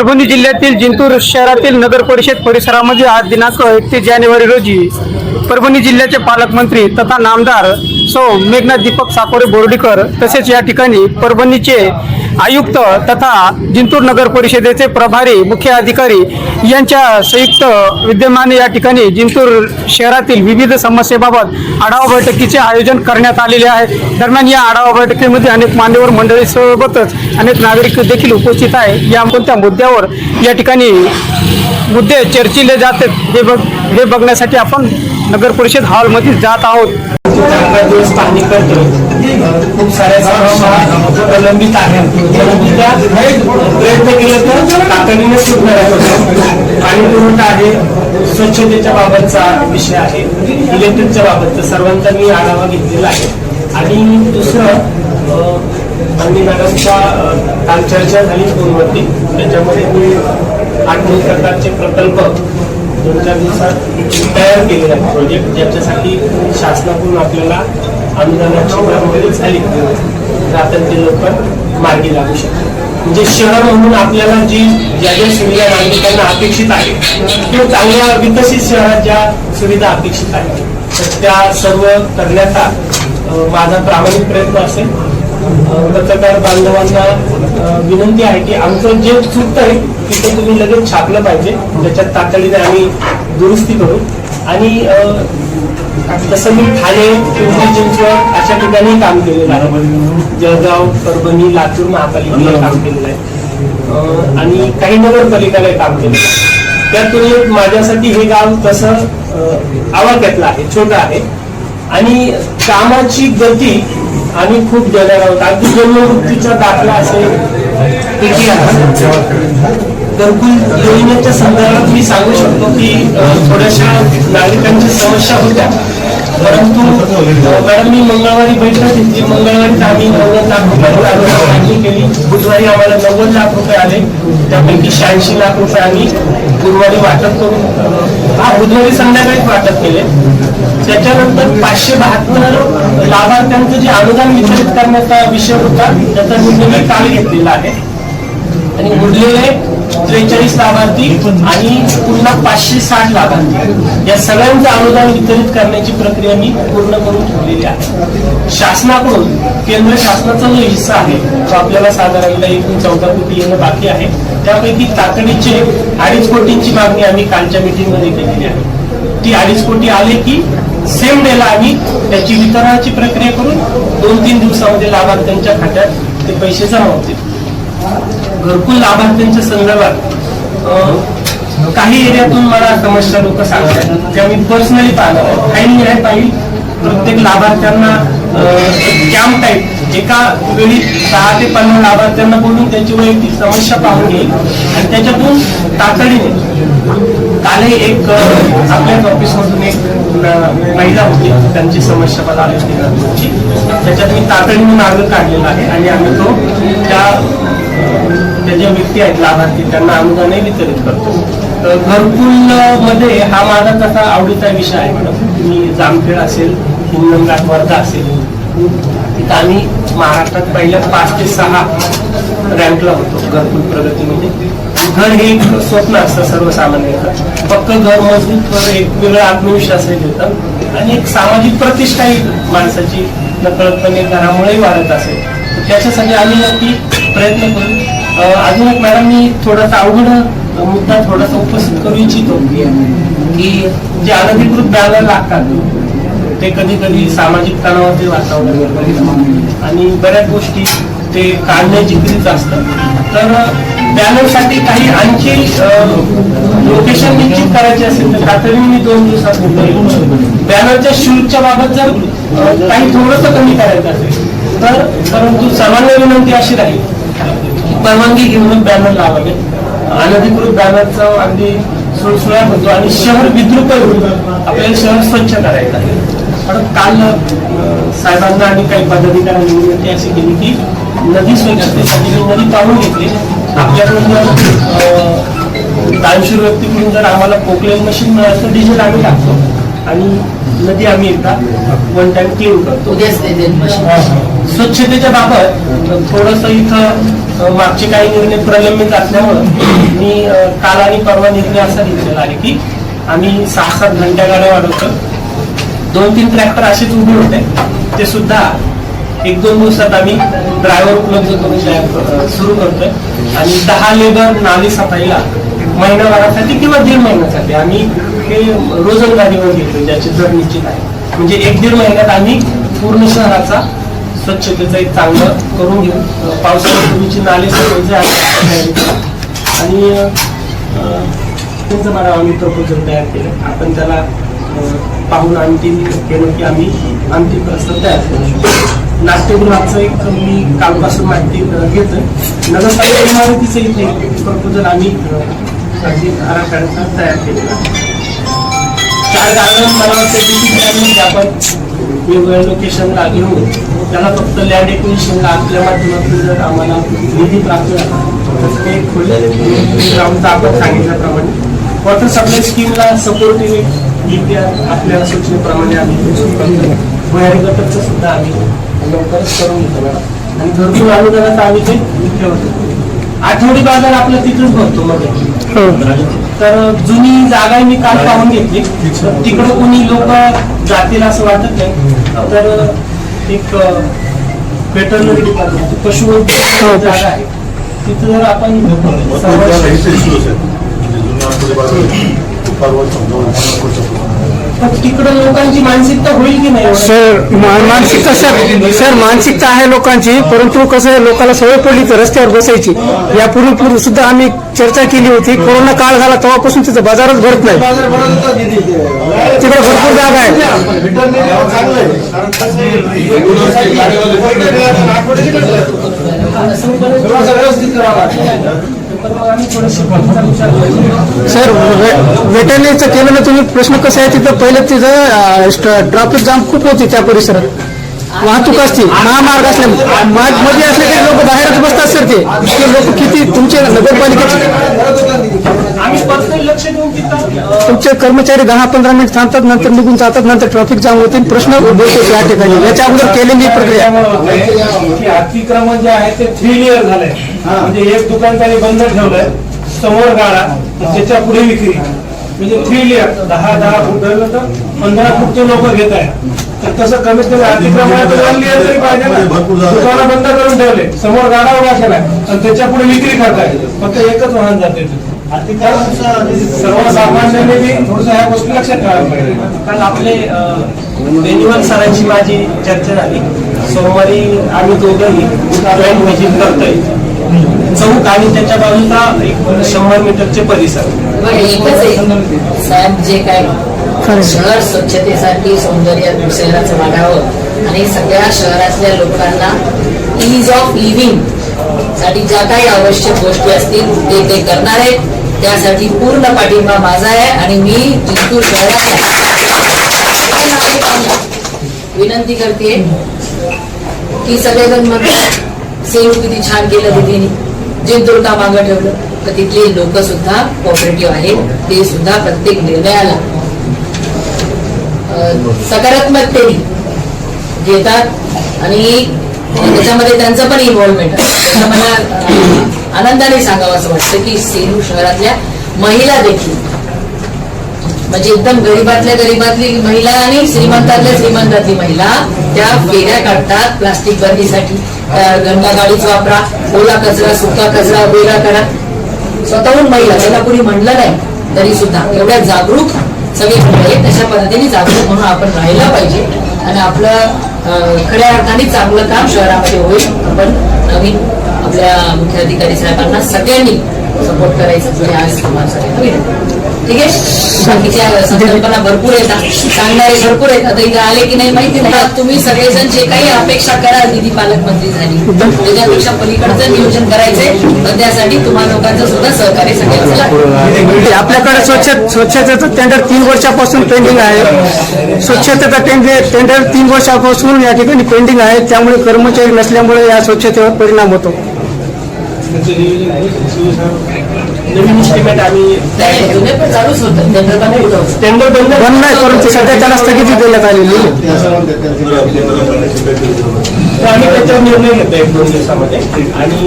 परभणी जिल्ह्यातील जिंतूर शहरातील नगर परिषद परिसरामध्ये आज दिनांक एकतीस जानेवारी रोजी परभणी जिल्ह्याचे पालकमंत्री तथा नामदार सौ मेघनाथ दीपक साकोरे बोर्डीकर तसेच या ठिकाणी परभणीचे आयुक्त तथा जिंतूर नगर परिषदेचे प्रभारी मुख्य अधिकारी यांच्या संयुक्त विद्यमाने या ठिकाणी जिंतूर शहरातील विविध समस्येबाबत आढावा बैठकीचे आयोजन करण्यात आलेले आहे. दरम्यान या आढावा बैठकीमध्ये अनेक मान्यवर मंडळीसोबतच अनेक नागरिक देखील उपस्थित आहे या कोणत्या मुद्द्यावर या ठिकाणी मुद्दे चर्चिले जातात हे बघ हे बघण्यासाठी आपण नगर परिषद हॉलमध्ये जात आहोत. स्थानिक पाच खूप साऱ्या प्रलंबित आहेत प्रयत्न केले तर तातडीने सुटणार पाणी पुरवठा आहे स्वच्छतेच्या बाबतचा विषय आहे इलेक्ट्रिकच्या बाबतचा सर्वांचा मी आढावा घेतलेला आहे आणि दुसरं अं, आणि मॅडमच्या काल चर्चा झाली फोनवरती. त्याच्यामध्ये मी आठ प्रकारचे प्रकल्प दोन चार दिवसात तयार केलेला आहे प्रोजेक्ट ज्याच्यासाठी शासनाकडून आपल्याला अनुदानाची मदत झाली तर आता ते लोक मार्गी लागू शकतात. म्हणजे शहर म्हणून आपल्याला जी ज्या ज्या सुविधा नागरिकांना अपेक्षित आहे किंवा चांगल्या विकसित शहरात ज्या सुविधा अपेक्षित आहेत तर त्या सर्व करण्याचा माझा प्रामाणिक प्रयत्न असेल. पत्रकार बांधवांना विनंती आहे की आमचं जे चूक आहे तिथे तुम्ही लगेच छापलं पाहिजे. त्याच्यात तातडीने आम्ही दुरुस्ती करू. आणि अं, तसं मी ठाणे पिंपरी चिंचवड अशा ठिकाणी काम केलेलं आहे. जळगाव परभणी लातूर महापालिकेला काम केलेलं आहे. आणि काही नगरपालिकाला काम केलेलं आहे. त्या तुलनेत माझ्यासाठी हे गाव तसं आवाक्यातलं आहे छोटं आहे. आणि कामाची गती आम्ही खूप देणार आहोत. अगदी जन्मवृत्तीचा दाखला असेल. घरकुल योजनेच्या संदर्भात मी सांगू शकतो की थोड्याशा नागरिकांच्या समस्या होत्या. परंतु मॅडम मी मंगळवारी बैठक घेतली मंगळवारी आम्ही नव्वद लाख रुपयाची मागणी केली बुधवारी आम्हाला नव्वद लाख रुपये आले त्यापैकी शहाऐंशी लाख रुपये आम्ही गुरुवारी वाटप करून हा बुधवारी संध्याकाळीच वाटप केले. त्याच्यानंतर पाचशे बहात्तर लाभार्थ्यांचं जे अनुदान वितरित करण्याचा विषय होता त्याचा निर्णय काल घेतलेला आहे. आणि उरलेले त्रेचाळीस लाभार्थी आणि पुन्हा पाचशे साठ लाभार्थी. या सगळ्यांचं अनुदान वितरित करण्याची प्रक्रिया मी पूर्ण करून ठेवलेली आहे. शासनाकडून केंद्र शासनाचा जो हिस्सा आहे तो आपल्याला साधारणतः एकूण चौदा कोटी येणं बाकी आहे त्यापैकी तातडीचे अडीच कोटींची मागणी आम्ही कालच्या मिटिंगमध्ये केलेली आहे. ती अडीच कोटी आले की सेम डेला आम्ही त्याची वितरणाची प्रक्रिया करून दोन तीन दिवसामध्ये लाभार्थ्यांच्या खात्यात ते पैसे जमा होतील. घरकुल लाभार्थ्यांच्या संदर्भात काही एरियातून मला समस्या लोक सांगतात त्या मी पर्सनली पाहणार काही नाही पाहिजे प्रत्येक लाभार्थ्यांना कॅम्प टाईप एका वेळी दहा ते पंधरा लाभार्थ्यांना बोलून त्यांची वैयक्तिक समस्या पाहून घेईल. आणि त्याच्यातून तातडीने कालही एक आपल्याच ऑफिसमधून एक महिला होती. त्यांची समस्या मला आली होती त्याच्यात मी तातडीने मार्ग काढलेला आहे आणि आम्ही तो त्या त्या ज्या व्यक्ती आहेत लाभार्थी त्यांना अनुदानही वितरित करतो. तर घरकुलमध्ये हा माझा तसा आवडीचा विषय आहे मॅडम. मी जामखेड असेल हिंगणघाट वर्धा असेल तिथं आम्ही महाराष्ट्रात पहिल्या पाच ते सहा रँकला होतो घरकुल प्रगतीमध्ये. घर हे एक स्वप्न असतं सर्वसामान्यांचं. फक्त घर मजबूत एक वेगळा आत्मविश्वासही देतं. आणि एक सामाजिक प्रतिष्ठाही माणसाची नकळतपणे घरामुळेही वाढत असेल. त्याच्यासाठी आम्ही नक्की प्रयत्न करू. अजून एक मॅडम मी थोडासा अवघड मुद्दा थोडासा उपस्थित करू इच्छितो की जे अनधिकृत बॅनर लागतात ते कधी कधी सामाजिक तणावाचे वातावरण आणि बऱ्याच गोष्टी ते काढण्याची असतात. असतं तर बॅनरसाठी काही आणखी लोकेशन निश्चित करायचे असेल तर तातडीने मी दोन दिवसात बॅनरच्या शुल्कच्या बाबत जर काही थोडंसं कमी करायचं असेल तर परंतु सर्वांना विनंती अशी राहील परवानगी घेऊनच बॅनर लावावे. अनधिकृत बॅनरचा अगदी सुळसुळा होतो आणि शहर विद्रुप होईल आपल्याला शहर स्वच्छ करायचं आहे. पण काल साहेबांना आणि काही पदाधिकाऱ्यांनी विनंती अशी केली की नदी स्वच्छतेसाठी मी नदी पाहून घेतली आपल्याकडून जर दानशूर व्यक्तीकडून जर आम्हाला पोकलेन मशीन मिळालं तर डिझेल आम्ही टाकतो. आणि नदी आम्ही एकदा वन टाइम क्लीन करतो. स्वच्छतेच्या बाबत थोडस इथं मागचे काही निर्णय प्रलंबित असल्यामुळं मी काल आणि परवा निर्णय असा घेतलेला आहे की आम्ही सहा सात घंट्या गाड्या वाढवतो. दोन तीन ट्रॅक्टर असेच उभे होते. ते सुद्धा एक दोन दिवसात आम्ही ड्रायव्हर उपलब्ध करून सुरू करतोय. आणि दहा लेबर नाली सफाईला महिनाभरासाठी किंवा दीड महिन्यासाठी आम्ही हे रोजंदारीवर घेतो ज्याची जड निश्चित आहे. म्हणजे एक दीड महिन्यात आम्ही पूर्ण शहराचा स्वच्छतेचं एक चांगलं करून घेऊ. अं, पावसाळ्यापूर्वीची नाले सफाईची आणि त्यांचं मला आम्ही प्रपोजल तयार केलं. आपण त्याला पाहून अंतिम केलं की आम्ही अंतिम प्रस्ताव तयार केला नाट्यगृहाचं एक मी कालपासून माहिती घेतो घेतोय. नगरपालिका इमारतीचं इथे प्रपोजल आम्ही आराखड्याचा तयार केलेला आहे. चार गार्डन मला वाटतं किती प्लॅन म्हणजे आपण वेगवेगळ्या लोकेशनला घेऊन त्याला फक्त लँड एक्विजिशनला आपल्या माध्यमातून जर आम्हाला निधी प्राप्त झाला तर ते ग्राउंडचं आपण सांगितल्याप्रमाणे. वॉटर सप्लाय स्कीमला सपोर्टिव्ह डीपीआर आपल्या सूचनेप्रमाणे आम्ही भुयारी गटरचं सुद्धा आम्ही लवकरच करून घेतो मॅडम. आणि घरकुल अनुदानाचं आम्ही ते ठेवतो आठवडी बाजार आपल्या तिथेच भरतो मध्ये तर जुनी जागा मी काल पाहून घेतली. तर तिकडं कोणी लोक जातील असं वाटत नाही. तर एक वेटरनरी डिपार्टमेंट पशुवैद्यकीय जागा आहे. तिथं जर आपण पण तिकडं लोकांची मानसिकता होईल की नाही? सर मानसिकता सर सर मानसिकता आहे लोकांची परंतु कसं आहे लोकांना सवय पडली तर रस्त्यावर बसायची. यापूर्वी पूर्वी सुद्धा आम्ही चर्चा केली होती कोरोना काळ झाला तेव्हापासून तिथं बाजारच भरत नाही. तिकडे भरपूर जागा आहे. सर वेटरनरीचं केलं ना तुम्ही? प्रश्न कसा आहे तिथं? पहिलं तिथं ट्रॅफिक जाम खूप होती त्या परिसरात. वाहतूक असते महामार्ग असल्यामुळे मध्ये असले तरी लोक बाहेरच बसतात सर ते. लोक किती? तुमच्या नगरपालिकेचे तुमचे कर्मचारी दहा पंधरा मिनिट थांबतात नंतर निघून जातात नंतर ट्रॅफिक जाम होते प्रश्न उद्भवतो त्या ठिकाणी. याच्या अगोदर केलेली प्रक्रिया. अतिक्रमण जे आहे ते थ्री लेअर झालंय म्हणजे एक दुकान त्यांनी बंद ठेवलंय समोर गाडा त्याच्या पुढे विक्री. म्हणजे थ्री लेअर दहा दहा फूट धरलं तर पंधरा फूटचे लोक घेत आहे तर तसं कमीत कमी अतिक्रमणाचं वन लेअर तरी पाहिजे ना. दुकानं बंद करून ठेवले. समोर गाडा उभा केलाय आणि त्याच्या पुढे विक्री करताय फक्त एकच वाहन जाते सर्वसामान्यांनी थोडस ह्या गोष्टी लक्षात ठेवायला पाहिजे. काल आपले बेनिवल सरांची माझी चर्चा झाली. सोमवारी आम्ही दोघंही जॉईंट व्हिजिट करतोय. चौक आणि त्याच्या बाजूचा एक शंभर मीटरचे परिसर. साहेब जे काय. शहर स्वच्छतेसाठी सौंदर्य शहराचं वाढावं आणि सगळ्या शहरातल्या लोकांना इज ऑफ लिव्हिंगसाठी ज्या काही आवश्यक गोष्टी असतील ते ते करणार आहेत. त्यासाठी पूर्ण पाठिंबा माझा आहे आणि मी जिंतूर शहरात विनंती करते की सगळेजण म्हणतात सेलू किती छान केलं तिथे जिंतूर का मागं ठेवलं तर तिथले लोक सुद्धा कॉपरेटिव्ह आहेत. ते सुद्धा प्रत्येक निर्णयाला सकारात्मकतेने घेतात. आणि त्याच्यामध्ये त्यांचं पण इन्व्हॉल्वमेंट आहे. मला आनंदाने सांगावं असं वाटतं की सेलू शहरातल्या महिला देखील म्हणजे एकदम गरीबातल्या गरीबातली महिला आणि श्रीमंतातल्या श्रीमंतातली महिला त्या फेऱ्या काढतात प्लास्टिक बंदीसाठी. गंगा गाडीच वापरा ओला कचरा सुका कचरा वेगळा करा. स्वतःहून महिला त्याला कुणी म्हणलं नाही तरी सुद्धा एवढ्या जागरूक सगळे आहेत तशा पद्धतीने जागरूक म्हणून आपण राहायला पाहिजे. आणि आपलं खऱ्या अर्थाने चांगलं काम शहरामध्ये होईल. आपण नवीन आपल्या मुख्याधिकारी साहेबांना सगळ्यांनी सपोर्ट करायचं आज हो ठीक आहे? बाकीच्या संकल्पना भरपूर येतात सांगणारे भरपूर आहेत. आता इथे आले की नाही माहिती नाही. तुम्ही सगळेजण जे काही अपेक्षा कराल दिदी पालकमंत्री झाली. त्याच्यापेक्षा पलीकडचं नियोजन करायचंय. पण त्यासाठी तुम्हाला लोकांचं सुद्धा सहकार्य सगळ्यांचं म्हणजे आपल्याकडे स्वच्छ स्वच्छतेचं टेंडर तीन वर्षापासून पेंडिंग आहे. स्वच्छतेचं टेंडर टेंडर तीन वर्षापासून या ठिकाणी पेंडिंग आहे. त्यामुळे कर्मचारी नसल्यामुळे या स्वच्छतेवर परिणाम होतो. नवीन इस्टिमेट आम्ही नाही, जुने पण चालूच होतं. टेंडर पण होतं. टेंडर बंद बंद नाही परंतु सध्या त्याला स्थगिती देण्यात आलेली. तर आम्ही त्याच्यावर निर्णय घेतो एक दोन दिवसामध्ये. आणि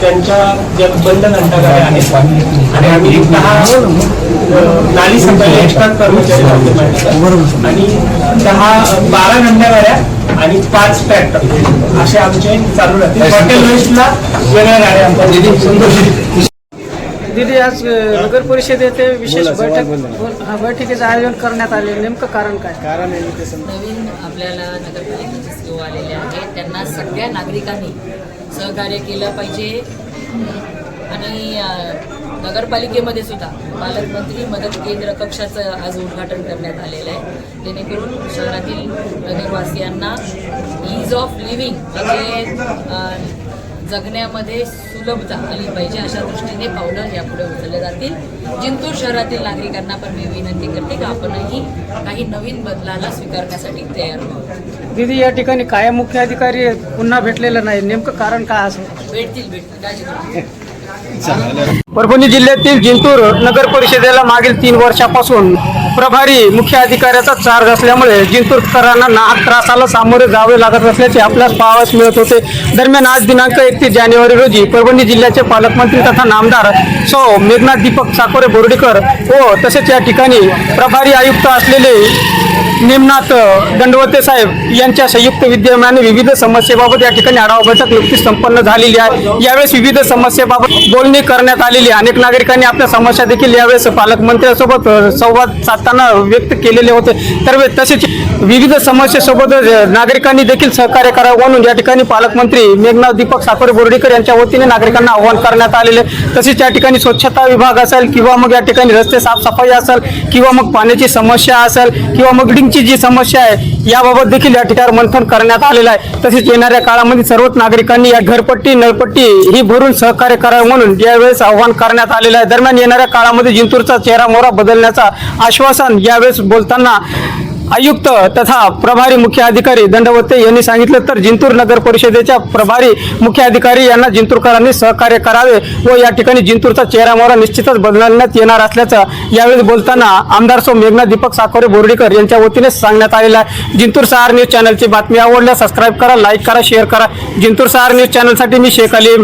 त्यांच्या ज्या बंद घंटागाड्या आहेत आणि आम्ही एक दहा नाली सफाई एक्स्ट्रा कर्मचारी. आणि दहा बारा घंटागाड्या आणि पाच ट्रॅक्टर असे आमचे चालू राहतील. हॉटेल वेस्टला वेगळ्या गाड्या आमच्या दीदी आज नगर परिषदेचे विशेष बैठक हा, बैठकीचं आयोजन करण्यात आले. नेमकं कारण काय? नवीन आपल्याला नगरपालिकेचे सीओ आलेले आहेत. त्यांना सगळ्या नागरिकांनी सहकार्य केलं पाहिजे. आणि नगरपालिकेमध्ये सुद्धा पालकमंत्री मदत केंद्र कक्षाचं आज उद्घाटन करण्यात आलेलं आहे. जेणेकरून शहरातील नगरवासियांना ईज ऑफ लिव्हिंग म्हणजे जगण्यामध्ये सुलभता आली पाहिजे अशा दृष्टीने पावलं यापुढे उचलले जातील. जिंतूर शहरातील नागरिकांना पण मी विनंती करते की आपणही काही नवीन बदलाला स्वीकारण्यासाठी तयार व्हावं. दीदी या ठिकाणी कायम मुख्य अधिकारी पुन्हा भेटलेलं नाही. नेमकं कारण काय असं? भेटतील भेटतील. नका. परभणी जिल्ह्यातील जिंतूर नगर परिषदेला मागील तीन वर्षापासून प्रभारी मुख्य अधिकाऱ्याचा चार्ज असल्यामुळे जिंतूरकरांना नाहक त्रासाला सामोरे जावे लागत असल्याचे आपल्यास पाहावयास मिळत होते. दरम्यान आज दिनांक एकतीस जानेवारी रोजी परभणी जिल्ह्याचे पालकमंत्री तथा नामदार सौ मेघनाथ दीपक साकोरे बोर्डीकर व तसेच या ठिकाणी प्रभारी आयुक्त असलेले निमनाथ दंडवते साहेब यांच्या संयुक्त विद्यमाने विविध समस्येबाबत या ठिकाणी आढावा बैठक नुकतीच संपन्न झालेली आहे. यावेळेस विविध समस्येबाबत बोलणी करण्यात आलेली की अनेक नागरिकांनी आपल्या समस्या देखील यावेळेस पालकमंत्र्यांसोबत संवाद साधताना व्यक्त केलेले होते. तर तसेच विविध समस्येसोबत नागरिकांनी देखील सहकार्य करावं म्हणून या ठिकाणी पालकमंत्री मेघनाथ दीपक साखर बोर्डीकर यांच्या वतीने नागरिकांना आवाहन करण्यात आलेले. तसेच या ठिकाणी स्वच्छता विभाग असेल किंवा मग या ठिकाणी रस्ते साफसफाई असेल किंवा मग पाण्याची समस्या असेल किंवा मग ड्रिंकची जी समस्या आहे याबाबत देखील या ठिकाणी मंथन करण्यात आलेलं आहे. तसेच येणाऱ्या काळामध्ये सर्वच नागरिकांनी या घरपट्टी नळपट्टी ही भरून सहकार्य करावे म्हणून यावेळेस आवाहन करण्यात आलेलं आहे. दरम्यान येणाऱ्या काळामध्ये जिंतूरचा चेहरा मोहरा बदलण्याचा आश्वासन यावेळेस बोलताना आयुक्त तथा प्रभारी मुख्य अधिकारी दंडवते यांनी सांगितलं तर जिंतूर नगर परिषदेच्या प्रभारी मुख्य अधिकारी यांना जिंतूरकरांनी सहकार्य करावे व या ठिकाणी जिंतूरचा चेहरा मोहरा निश्चितच बदलण्यात येणार असल्याचं यावेळी बोलताना आमदार सौ मेघना दीपक साकोरे बोर्डीकर यांच्या वतीने सांगण्यात आलेलं आहे. जिंतूर सहार न्यूज चॅनलची बातमी आवडल्या सबस्क्राईब करा लाईक करा शेअर करा. जिंतूर सहार न्यूज चॅनलसाठी मी शेख अली